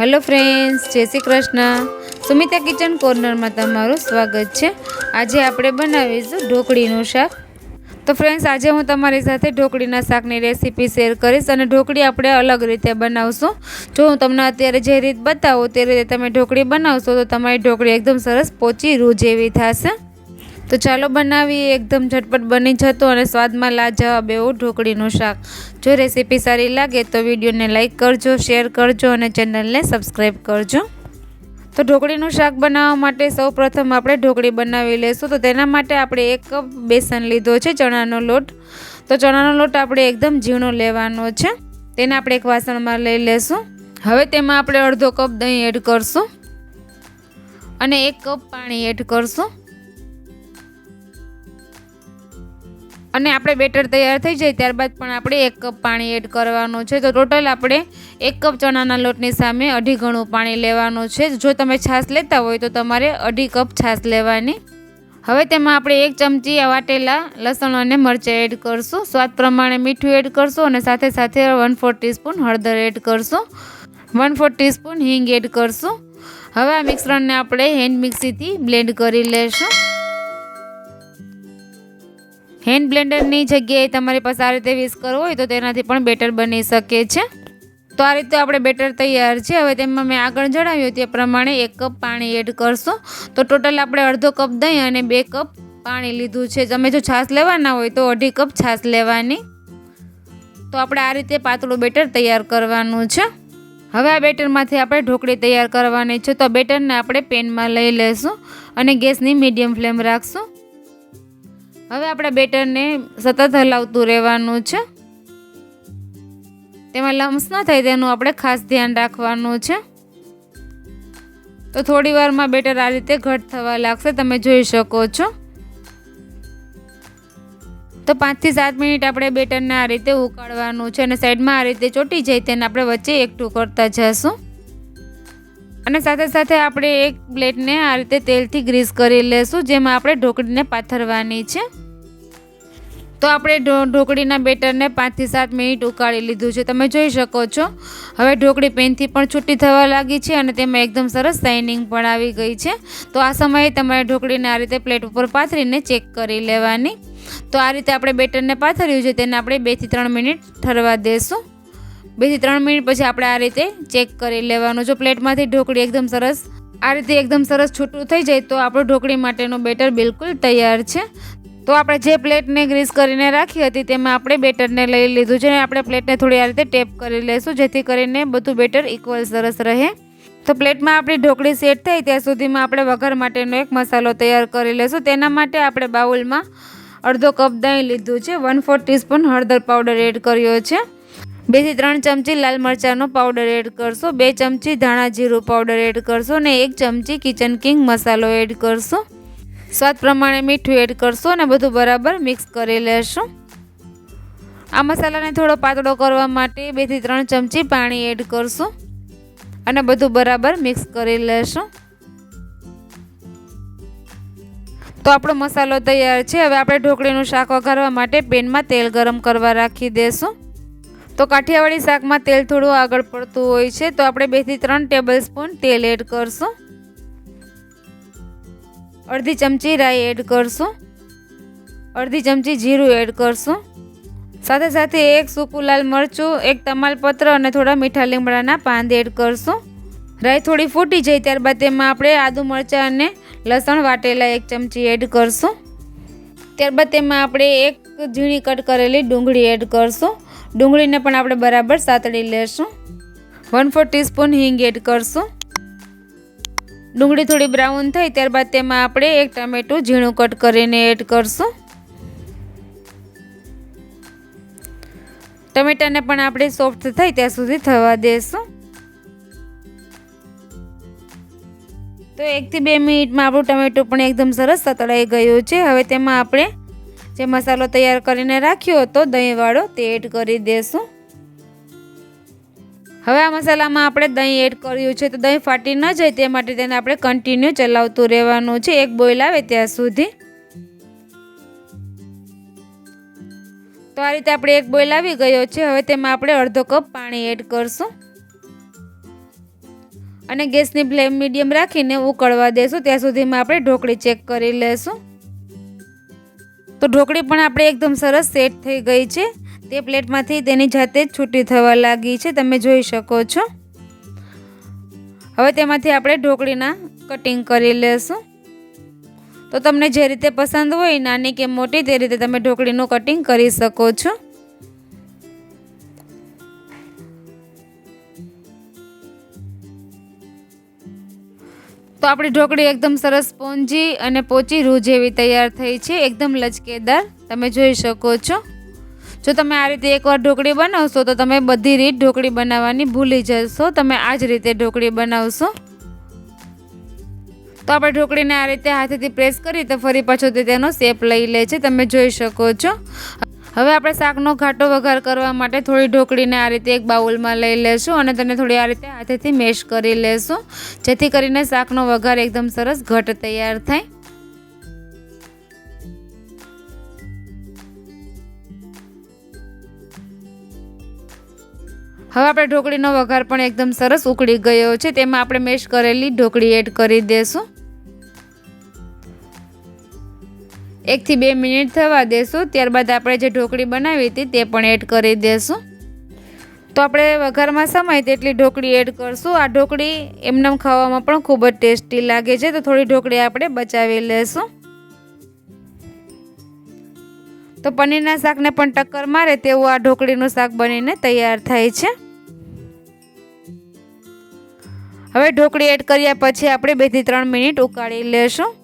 Hello friends Jai Shri Krishna. Sumita kitchen કોર્નરમાં તમારું સ્વાગત છે. આજે આપણે બનાવીશું ઢોકળીનું શાક. તો ફ્રેન્ડ્સ આજે હું તમારી સાથે ઢોકળીના શાકની રેસીપી શેર કરીશ અને ઢોકળી આપણે અલગ રીતે બનાવશું. જો હું તમને અત્યારે જે રીત બતાવું તે રીતે તમે ઢોકળી બનાવશો તો તમારી ઢોકળી એકદમ સરસ પોચી રૂ જેવી થશે. તો ચાલો બનાવીએ. એકદમ ઝટપટ બની જતો અને સ્વાદમાં લાજવાબ એવું ઢોકળીનું શાક. જો રેસીપી સારી લાગે તો વિડીયોને લાઇક કરજો, શેર કરજો અને ચેનલને સબસ્ક્રાઈબ કરજો. તો ઢોકળીનું શાક બનાવવા માટે સૌ પ્રથમ આપણે ઢોકળી બનાવી લઈશું તો તેના માટે આપણે એક કપ બેસન લીધો છે ચણાનો લોટ. તો ચણાનો લોટ આપણે એકદમ ઝીણો લેવાનો છે. તેને આપણે એક વાસણમાં લઈ લેશું. હવે તેમાં આપણે અડધો કપ દહીં એડ કરશું. અને એક કપ પાણી એડ કરશું. અને આપણે બેટર તૈયાર થઈ જાય ત્યારબાદ પણ આપણે એક કપ પાણી એડ કરવાનું છે. તો ટોટલ આપણે એક કપ ચણાના લોટની સામે અઢી ગણું પાણી લેવાનું છે. જો તમે છાશ લેતા હોય તો તમારે અઢી કપ છાશ લેવાની. હવે તેમાં આપણે એક ચમચી વાટેલા, લસણ અને મરચાં એડ કરશું. સ્વાદ પ્રમાણે મીઠું એડ કરશું અને સાથે સાથે વન ફોર ટીસ્પૂન હળદર એડ કરશું. વન ફોર ટીસ્પૂન હિંગ એડ કરશું. હવે આ મિશ્રણને આપણે હેન્ડ મિક્સીથી બ્લેન્ડ કરી લેશું. હેન્ડ બ્લેન્ડરની જગ્યાએ તમારી પાસે આ રીતે વિસ્કર હોય તો તેનાથી પણ બેટર બની શકે છે. તો આ રીતે આપણે બેટર તૈયાર છે. હવે તેમાં મેં આગળ જણાવ્યું તે પ્રમાણે એક કપ પાણી એડ કરશો. તો ટોટલ આપણે અડધો કપ દહીં અને બે કપ પાણી લીધું છે. તમે જો છાશ લેવાના હોય તો અઢી કપ છાશ લેવાની. તો આપણે આ રીતે પાતળું બેટર તૈયાર કરવાનું છે. હવે આ બેટરમાંથી આપણે ઢોકળી તૈયાર કરવાની છે. તો બેટરને આપણે પેનમાં લઈ લેશું અને ગેસની મીડિયમ ફ્લેમ રાખશું. હવે આપણે બેટરને સતત હલાવતું રહેવાનું છે. તેમાં લમ્સ ન થાય તેનું આપણે ખાસ ધ્યાન રાખવાનું છે. તો થોડી વારમાં બેટર આ રીતે ઘટ થવા લાગશે, તમે જોઈ શકો છો. તો પાંચથી સાત મિનિટ આપણે બેટરને આ રીતે ઉકાળવાનું છે અને સાઈડમાં આ રીતે ચોટી જાય તેને આપણે વચ્ચે એકઠું કરતા જઈશું અને સાથે સાથે આપણે એક પ્લેટને આ રીતે તેલથી ગ્રીસ કરી લેશું, જેમાં આપણે ઢોકળીને પાથરવાની છે. તો આપણે ઢોકળીના બેટરને પાંચથી સાત મિનિટ ઉકાળી લીધું છે. તમે જોઈ શકો છો. હવે ઢોકળી પેનથી પણ છૂટી થવા લાગી છે અને તેમાં એકદમ સરસ શાઇનિંગ પણ આવી ગઈ છે. તો આ સમયે તમારે ઢોકળીને આ રીતે પ્લેટ ઉપર પાથરીને ચેક કરી લેવાની. તો આ રીતે આપણે બેટરને પાથર્યું છે તેને આપણે બેથી ત્રણ મિનિટ ઠરવા દેશું. બેથી ત્રણ મિનિટ પછી આપણે આ રીતે ચેક કરી લેવાનું. જો પ્લેટમાંથી ઢોકળી એકદમ સરસ, આ રીતે એકદમ સરસ છૂટું થઈ જાય તો આપણું ઢોકળી માટેનું બેટર બિલકુલ તૈયાર છે. તો આપણે જે પ્લેટને ગ્રીસ કરીને રાખી હતી તેમાં આપણે બેટરને લઈ લીધું છે અને આપણે પ્લેટને થોડી આ રીતે ટેપ કરી લઈશું જેથી કરીને બધું બેટર ઇક્વલ સરસ રહે. તો પ્લેટમાં આપણી ઢોકળી સેટ થાય ત્યાં સુધીમાં આપણે વઘાર માટેનો એક મસાલો તૈયાર કરી લઈશું તેના માટે આપણે બાઉલમાં અડધો કપ દહીં લીધું છે વન ફોર ટીસ્પૂન હળદર પાવડર એડ કર્યો છે. બેથી ત્રણ ચમચી લાલ મરચાંનો પાવડર એડ કરશો, બે ચમચી ધાણા જીરું પાવડર એડ કરશો અને એક ચમચી કિચન કિંગ મસાલો એડ કરશો. સ્વાદ પ્રમાણે મીઠું એડ કરશો અને બધું બરાબર મિક્સ કરી લેશું. આ મસાલાને થોડો પાતળો કરવા માટે બેથી ત્રણ ચમચી પાણી એડ કરશું અને બધું બરાબર મિક્સ કરી લેશું. તો આપણો મસાલો તૈયાર છે. હવે આપણે ઢોકળીનું શાક વઘારવા માટે પેનમાં તેલ ગરમ કરવા રાખી દેશું. તો કાઠિયાવાડી શાકમાં તેલ થોડું આગળ પડતું હોય છે. તો આપણે બેથી ત્રણ ટેબલ સ્પૂન તેલ એડ કરશું. અડધી ચમચી રાઈ એડ કરશું. અડધી ચમચી જીરું એડ કરશું. સાથે સાથે એક સૂકું લાલ મરચું, એક તમાલપત્ર અને થોડા મીઠા લીમડાના પાન એડ કરશું. રાઈ થોડી ફૂટી જાય ત્યારબાદ તેમાં આપણે આદુ મરચાં અને લસણ વાટેલા એક ચમચી એડ કરશું. ત્યારબાદ તેમાં આપણે એક ઝીણી કટ કરેલી ડુંગળી એડ કરશું. ડુંગળીને પણ આપણે બરાબર સાતળી લેશું. વન ફોર ટીસ્પૂન હિંગ એડ કરશું. ડુંગળી થોડી બ્રાઉન થઈ ત્યારબાદ તેમાં આપણે એક ટમેટું ઝીણું કટ કરીને એડ કરશું. ટમેટાને પણ આપણે સોફ્ટ થાય ત્યાં સુધી થવા દેશું. તો એકથી બે મિનિટમાં આપણું ટમેટું પણ એકદમ સરસ સતળાઈ ગયું છે. હવે તેમાં આપણે જે મસાલો તૈયાર કરીને રાખ્યો હતો, દહીંવાળો, તે એડ કરી દેશું. હવે આ મસાલામાં આપણે દહીં એડ કર્યું છે, તો દહીં ફાટી ન જાય તે માટે તેને આપણે કન્ટિન્યુ ચલાવતું રહેવાનું છે, એક બોઇલ આવે ત્યાં સુધી. તો આ રીતે આપણે એક બોઇલ આવી ગયો છે, હવે તેમાં આપણે અડધો કપ પાણી એડ કરશું. અને ગેસની ફ્લેમ મીડિયમ રાખીને ઉકળવા દેશું, ત્યાં સુધીમાં આપણે ઢોકળી ચેક કરી લેશું. તો ઢોકળી પણ આપણે એકદમ સરસ સેટ થઈ ગઈ છે. તે પ્લેટમાંથી તેની જાતે જ છૂટી થવા લાગી છે. તમે જોઈ શકો છો. હવે તેમાંથી આપણે ઢોકળીના કટિંગ કરી લેશું. તો તમને જે રીતે પસંદ હોય, નાની કે મોટી, તે રીતે તમે ઢોકળીનું કટિંગ કરી શકો છો. તો આપણી ઢોકળી એકદમ સરસ સ્પોન્જી અને પોચી રૂ જેવી તૈયાર થઈ છે. એકદમ લચકેદાર. તમે જોઈ શકો છો. જો તમે આ રીતે એકવાર ઢોકળી બનાવશો, તો તમે બધી રીત ઢોકળી બનાવવાની ભૂલી જશો. તમે આ જ રીતે ઢોકળી બનાવશો. તો આપણે ઢોકળીને આ રીતે હાથેથી પ્રેસ કરી તો ફરી પાછો તે તેનો શેપ લઈ લે છે. તમે જોઈ શકો છો. હવે આપણે શાકનો ઘાટો વઘાર કરવા માટે થોડી ઢોકળીને આ રીતે એક બાઉલમાં લઈ લેશું અને તેને થોડી આ રીતે હાથેથી મેશ કરી લેશું. જેથી કરીને શાકનો વઘાર એકદમ સરસ ઘટ તૈયાર થાય. હવે આપણે ઢોકળીનો વઘાર પણ એકદમ સરસ ઉકળી ગયો છે. તેમાં આપણે મેશ કરેલી ઢોકળી એડ કરી દેશું. એકથી બે મિનિટ થવા દેશું. ત્યારબાદ આપણે જે ઢોકળી બનાવી હતી તે પણ એડ કરી દેશું. તો આપણે વઘારમાં સમય તેટલી ઢોકળી એડ કરશું. આ ઢોકળી એમનેમ ખાવામાં પણ ખૂબ જ ટેસ્ટી લાગે છે. તો થોડી ઢોકળી આપણે બચાવી લેશું. તો પનીરના શાકને પણ ટક્કર મારે તેવું આ ઢોકળીનું શાક બનીને તૈયાર થાય છે. હવે ઢોકળી એડ કર્યા પછી આપણે બેથી ત્રણ મિનિટ ઉકાળી લેશું.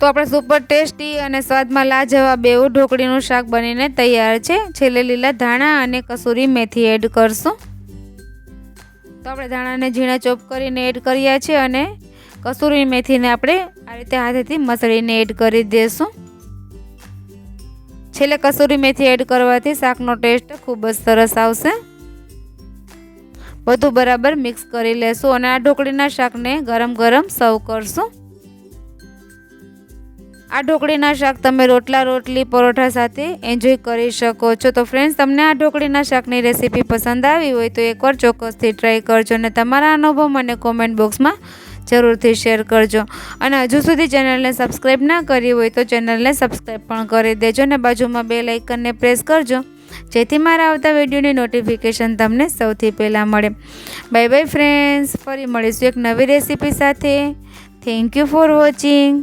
તો આપણે સુપર ટેસ્ટી અને સ્વાદમાં લાજવાબ બેવું ઢોકળીનું શાક બનીને તૈયાર છે. છેલ્લે લીલા ધાણા અને કસૂરી મેથી એડ કરશું. તો આપણે ધાણાને ઝીણા ચોપ કરીને એડ કર્યા છે અને કસૂરી મેથીને આપણે આ રીતે હાથેથી મસળીને એડ કરી દઈશું છેલ્લે કસૂરી મેથી એડ કરવાથી શાકનો ટેસ્ટ ખૂબ જ સરસ આવશે. બધું બરાબર મિક્સ કરી લેશું અને આ ઢોકળીના શાકને ગરમ ગરમ સર્વ કરશું. આ ઢોકળીના શાક તમે રોટલા, રોટલી, પરોઠા સાથે એન્જોય કરી શકો છો. તો ફ્રેન્ડ્સ તમને આ ઢોકળીના શાકની રેસીપી પસંદ આવી હોય તો એકવાર ચોક્કસથી ટ્રાય કરજો અને તમારા અનુભવ મને કોમેન્ટ બોક્સમાં જરૂરથી શેર કરજો. અને હજુ સુધી ચેનલને સબસ્ક્રાઈબ ના કરી હોય તો ચેનલને સબસ્ક્રાઈબ પણ કરી દેજો અને બાજુમાં બે લાઇકનને પ્રેસ કરજો. જેથી મારા આવતા વિડીયોની નોટિફિકેશન તમને સૌથી પહેલાં મળે. બાય બાય ફ્રેન્ડ્સ ફરી મળીશું એક નવી રેસીપી સાથે. Thank you for watching